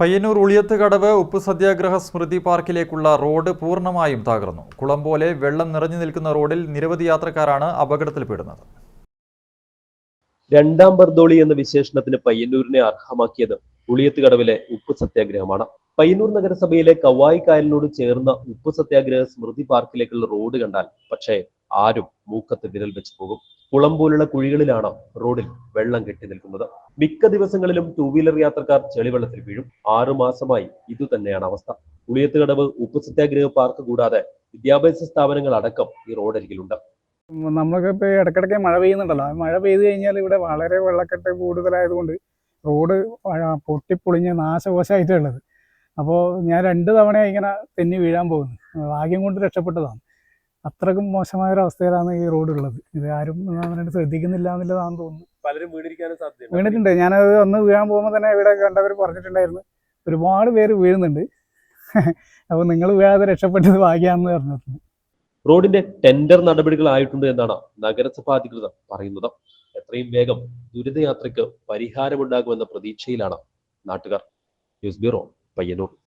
പയ്യന്നൂർ ഉളിയത്ത് കടവ് ഉപ്പ് സത്യാഗ്രഹ സ്മൃതി പാർക്കിലേക്കുള്ള റോഡ് പൂർണമായും തകർന്നു. കുളം പോലെ വെള്ളം നിറഞ്ഞു നിൽക്കുന്ന റോഡിൽ നിരവധി യാത്രക്കാരാണ് അപകടത്തിൽപ്പെടുന്നത്. രണ്ടാം ബർദോളി എന്ന വിശേഷണത്തിന് പയ്യന്നൂരിനെ അർഹമാക്കിയത് ഉളിയത്ത് കടവിലെ ഉപ്പ് സത്യാഗ്രഹമാണ്. പയ്യന്നൂർ നഗരസഭയിലെ കവായി കായലിനോട് ചേർന്ന ഉപ്പ് സത്യാഗ്രഹ സ്മൃതി പാർക്കിലേക്കുള്ള റോഡ് കണ്ടാൽ പക്ഷേ ആരും മൂക്കത്ത് വിരൽ വെച്ച് പോകും. കുളം പോലുള്ള കുഴികളിലാണ് റോഡിൽ വെള്ളം കെട്ടി നിൽക്കുന്നത്. മിക്ക ദിവസങ്ങളിലും ടൂ വീലർ യാത്രക്കാർ ചെളിവെള്ളത്തിൽ വീഴും. ആറു മാസമായി ഇത് തന്നെയാണ് അവസ്ഥ. ഉളിയത്ത് കടവ് ഉപ്പ് സത്യാഗ്രഹ പാർക്ക് കൂടാതെ വിദ്യാഭ്യാസ സ്ഥാപനങ്ങൾ അടക്കം ഈ റോഡരികിലുണ്ട്. നമ്മളൊക്കെ ഇപ്പോൾ ഇടയ്ക്കിടയ്ക്ക് മഴ പെയ്യുന്നുണ്ടല്ലോ. മഴ പെയ്തു കഴിഞ്ഞാൽ ഇവിടെ വളരെ വെള്ളക്കെട്ട് കൂടുതലായതുകൊണ്ട് റോഡ് പൊട്ടിപ്പൊളിഞ്ഞ് നാശകോശമായിട്ടുള്ളത് അപ്പോൾ ഞാൻ രണ്ട് തവണ ഇങ്ങനെ തെന്നി വീഴാൻ പോകുന്നു ഭാഗ്യം കൊണ്ട് രക്ഷപ്പെട്ടതാണ്. അത്രക്കും മോശമായ ഒരു അവസ്ഥയിലാണ് ഈ റോഡ് ഉള്ളത്. ഇത് ആരും ശ്രദ്ധിക്കുന്നില്ല എന്നുള്ളതാണെന്ന് തോന്നുന്നു. പലരും വീണിരിക്കാനും സാധ്യത വീണിട്ടുണ്ട്. ഞാനത് ഒന്ന് വീഴാൻ പോകുമ്പോൾ തന്നെ ഇവിടെ കണ്ടവർ പറഞ്ഞിട്ടുണ്ടായിരുന്നു. ഒരുപാട് പേര് വീഴുന്നുണ്ട്. അപ്പോൾ നിങ്ങൾ വീഴാതെ രക്ഷപ്പെട്ടത് ഭാഗ്യമാണെന്ന് പറഞ്ഞിട്ടുണ്ട് റോഡിന്റെ ടെൻഡർ നടപടികളായിട്ടുണ്ട് എന്നാണ് നഗരസഭാ അധികൃതർ പറയുന്നത്. എത്രയും വേഗം ദുരിതയാത്രയ്ക്ക് പരിഹാരമുണ്ടാകുമെന്ന പ്രതീക്ഷയിലാണ് നാട്ടുകാർ. News bureau Payyanur.